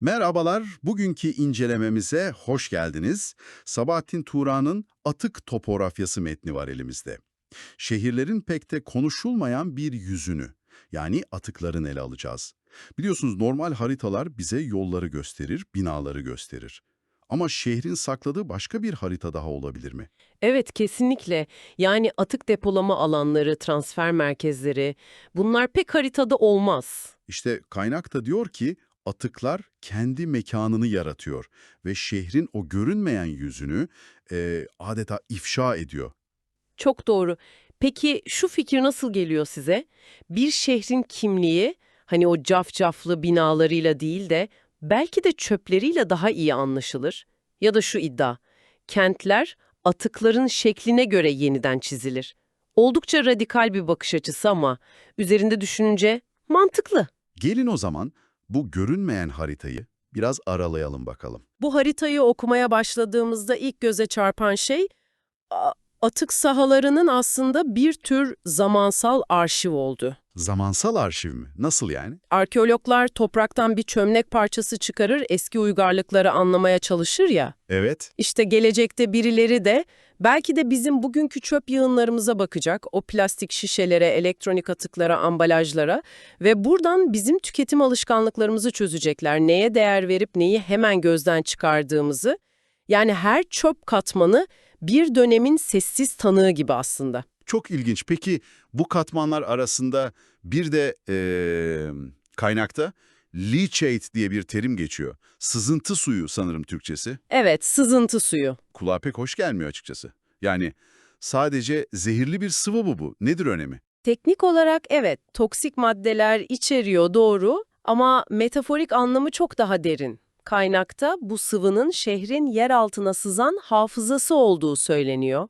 Merhabalar, bugünkü incelememize hoş geldiniz. Sabahattin Tuğra'nın Atık Topografyası metni var elimizde. Şehirlerin pek de konuşulmayan bir yüzünü, yani atıkların ele alacağız. Biliyorsunuz normal haritalar bize yolları gösterir, binaları gösterir. Ama şehrin sakladığı başka bir harita daha olabilir mi? Evet, kesinlikle. Yani atık depolama alanları, transfer merkezleri, bunlar pek haritada olmaz. İşte kaynak da diyor ki atıklar kendi mekanını yaratıyor ve şehrin o görünmeyen yüzünü eee, adeta ifşa ediyor. Çok doğru. Peki şu fikir nasıl geliyor size? Bir şehrin kimliği, hani o cafcaflı binalarıyla değil de belki de çöpleriyle daha iyi anlaşılır. Ya da şu iddia, kentler atıkların şekline göre yeniden çizilir. Oldukça radikal bir bakış açısı ama üzerinde düşününce mantıklı. Gelin o zaman bu görünmeyen haritayı biraz aralayalım bakalım. Bu haritayı okumaya başladığımızda ilk göze çarpan şey atık sahalarının aslında bir tür zamansal arşiv oldu. Zamansal arşiv mi? Nasıl yani? Arkeologlar topraktan bir çömlek parçası çıkarır, eski uygarlıkları anlamaya çalışır ya. Evet. İşte gelecekte birileri de belki de bizim bugünkü çöp yığınlarımıza bakacak, o plastik şişelere, elektronik atıklara, ambalajlara ve buradan bizim tüketim alışkanlıklarımızı çözecekler. Neye değer verip neyi hemen gözden çıkardığımızı. Yani her çöp katmanı bir dönemin sessiz tanığı gibi aslında. Çok ilginç. Peki bu katmanlar arasında bir de eee, kaynakta leachate diye bir terim geçiyor. Sızıntı suyu sanırım Türkçesi. Evet, sızıntı suyu. Kulağa pek hoş gelmiyor açıkçası. Yani sadece zehirli bir sıvı bu bu. Nedir önemi? Teknik olarak evet, toksik maddeler içeriyor doğru ama metaforik anlamı çok daha derin. Kaynakta bu sıvının şehrin yer altına sızan hafızası olduğu söyleniyor.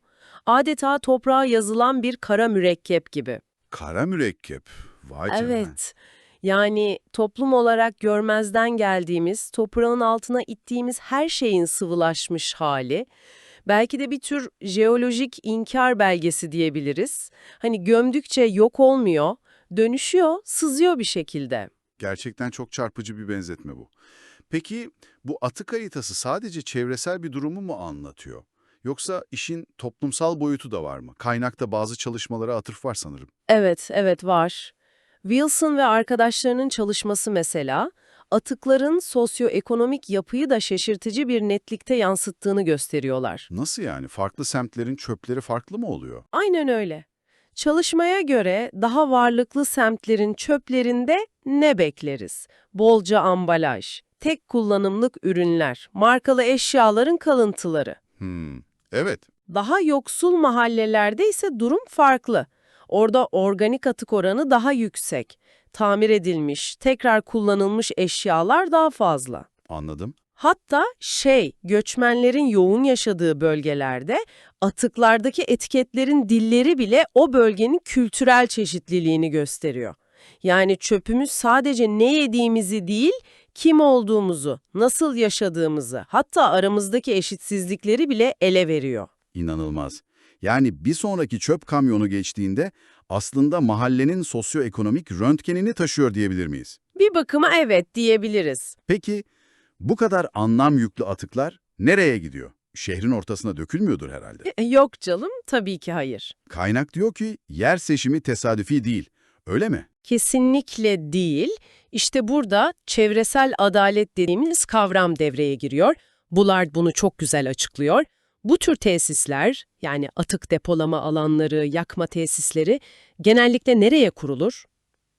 Adeta toprağa yazılan bir kara mürekkep gibi. Kara mürekkep. Vay canına. Evet. Yani toplum olarak görmezden geldiğimiz, toprağın altına ittiğimiz her şeyin sıvılaşmış hali. Belki de bir tür jeolojik inkar belgesi diyebiliriz. Hani gömdükçe yok olmuyor, dönüşüyor, sızıyor bir şekilde. Gerçekten çok çarpıcı bir benzetme bu. Peki bu atık haritası sadece çevresel bir durumu mu anlatıyor? Yoksa işin toplumsal boyutu da var mı? Kaynakta bazı çalışmalara atıf var sanırım. Evet, evet var. Wilson ve arkadaşlarının çalışması mesela, atıkların sosyoekonomik yapıyı da şaşırtıcı bir netlikte yansıttığını gösteriyorlar. Nasıl yani? Farklı semtlerin çöpleri farklı mı oluyor? Aynen öyle. Çalışmaya göre daha varlıklı semtlerin çöplerinde ne bekleriz? Bolca ambalaj, tek kullanımlık ürünler, markalı eşyaların kalıntıları. Hmm, evet. Daha yoksul mahallelerde ise durum farklı. Orada organik atık oranı daha yüksek. Tamir edilmiş, tekrar kullanılmış eşyalar daha fazla. Anladım. Hatta şey, göçmenlerin yoğun yaşadığı bölgelerde atıklardaki etiketlerin dilleri bile o bölgenin kültürel çeşitliliğini gösteriyor. Yani çöpümüz sadece ne yediğimizi değil, kim olduğumuzu, nasıl yaşadığımızı, hatta aramızdaki eşitsizlikleri bile ele veriyor. İnanılmaz. Yani bir sonraki çöp kamyonu geçtiğinde aslında mahallenin sosyoekonomik röntgenini taşıyor diyebilir miyiz? Bir bakıma evet diyebiliriz. Peki bu kadar anlam yüklü atıklar nereye gidiyor? Şehrin ortasına dökülmüyordur herhalde. E, Yok canım, tabii ki hayır. Kaynak diyor ki yer seçimi tesadüfi değil. Öyle mi? Kesinlikle değil. İşte burada çevresel adalet dediğimiz kavram devreye giriyor. Bullard bunu çok güzel açıklıyor. Bu tür tesisler, yani atık depolama alanları, yakma tesisleri genellikle nereye kurulur?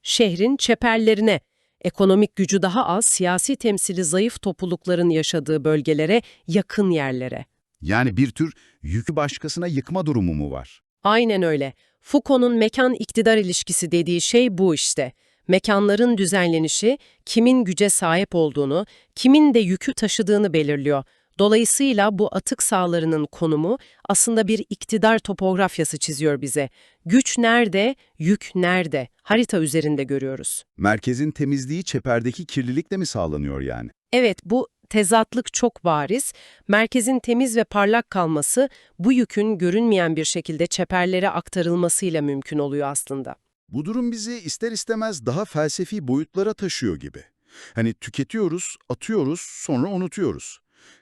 Şehrin çeperlerine, ekonomik gücü daha az, siyasi temsili zayıf toplulukların yaşadığı bölgelere, yakın yerlere. Yani bir tür yükü başkasına yıkma durumu mu var? Aynen öyle. Foucault'un mekan-iktidar ilişkisi dediği şey bu işte. Mekanların düzenlenişi, kimin güce sahip olduğunu, kimin de yükü taşıdığını belirliyor. Dolayısıyla bu atık sahalarının konumu aslında bir iktidar topografyası çiziyor bize. Güç nerede, yük nerede? Harita üzerinde görüyoruz. Merkezin temizliği çeperdeki kirlilikle mi sağlanıyor yani? Evet, bu tezatlık çok bariz. Merkezin temiz ve parlak kalması bu yükün görünmeyen bir şekilde çeperlere aktarılmasıyla mümkün oluyor aslında. Bu durum bizi ister istemez daha felsefi boyutlara taşıyor gibi. Hani tüketiyoruz, atıyoruz, sonra unutuyoruz.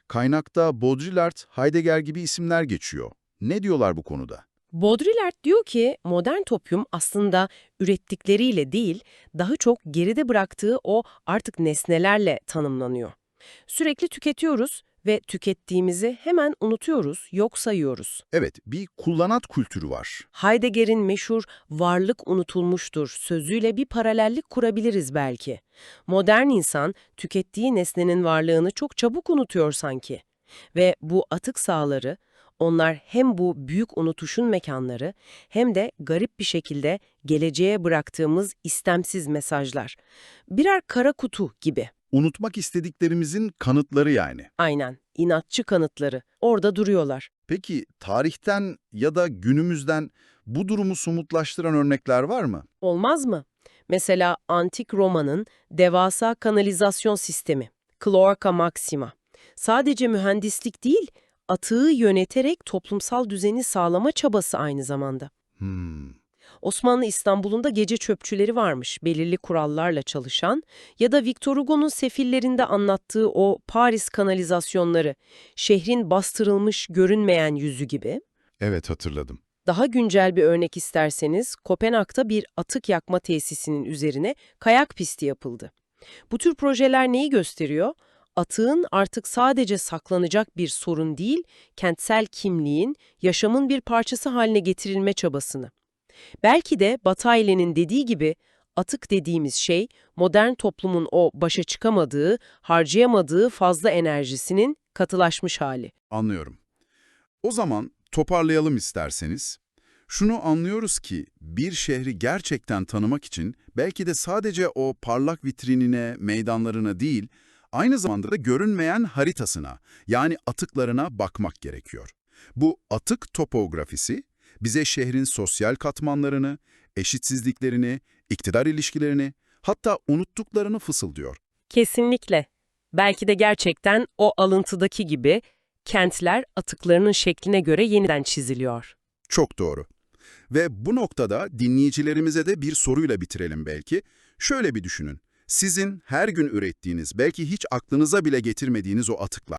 Kaynakta Baudrillard, Heidegger gibi isimler geçiyor. Ne diyorlar bu konuda? Baudrillard diyor ki modern toplum aslında ürettikleriyle değil, daha çok geride bıraktığı o artık nesnelerle tanımlanıyor. Sürekli tüketiyoruz ve tükettiğimizi hemen unutuyoruz, yok sayıyoruz. Evet, bir kullanat kültürü var. Heidegger'in meşhur varlık unutulmuştur sözüyle bir paralellik kurabiliriz belki. Modern insan tükettiği nesnenin varlığını çok çabuk unutuyor sanki. Ve bu atık sahaları, onlar hem bu büyük unutuşun mekanları hem de garip bir şekilde geleceğe bıraktığımız istemsiz mesajlar. Birer kara kutu gibi. Unutmak istediklerimizin kanıtları yani. Aynen, inatçı kanıtları. Orada duruyorlar. Peki tarihten ya da günümüzden bu durumu somutlaştıran örnekler var mı? Olmaz mı? Mesela Antik Roma'nın devasa kanalizasyon sistemi, Cloaca Maxima. Sadece mühendislik değil, atığı yöneterek toplumsal düzeni sağlama çabası aynı zamanda. Hmm. Osmanlı İstanbul'unda gece çöpçüleri varmış, belirli kurallarla çalışan ya da Victor Hugo'nun Sefillerinde anlattığı o Paris kanalizasyonları, şehrin bastırılmış görünmeyen yüzü gibi. Evet hatırladım. Daha güncel bir örnek isterseniz, Kopenhag'da bir atık yakma tesisinin üzerine kayak pisti yapıldı. Bu tür projeler neyi gösteriyor? Atığın artık sadece saklanacak bir sorun değil, kentsel kimliğin, yaşamın bir parçası haline getirilme çabasını. Belki de Bataile'nin dediği gibi, atık dediğimiz şey, modern toplumun o başa çıkamadığı, harcayamadığı fazla enerjisinin katılaşmış hali. Anlıyorum. O zaman toparlayalım isterseniz. Şunu anlıyoruz ki bir şehri gerçekten tanımak için belki de sadece o parlak vitrinine, meydanlarına değil, aynı zamanda da görünmeyen haritasına yani atıklarına bakmak gerekiyor. Bu atık topografisi bize şehrin sosyal katmanlarını, eşitsizliklerini, iktidar ilişkilerini, hatta unuttuklarını fısıldıyor. Kesinlikle. Belki de gerçekten o alıntıdaki gibi kentler atıklarının şekline göre yeniden çiziliyor. Çok doğru. Ve bu noktada dinleyicilerimize de bir soruyla bitirelim belki. Şöyle bir düşünün. Sizin her gün ürettiğiniz, belki hiç aklınıza bile getirmediğiniz o atıklar.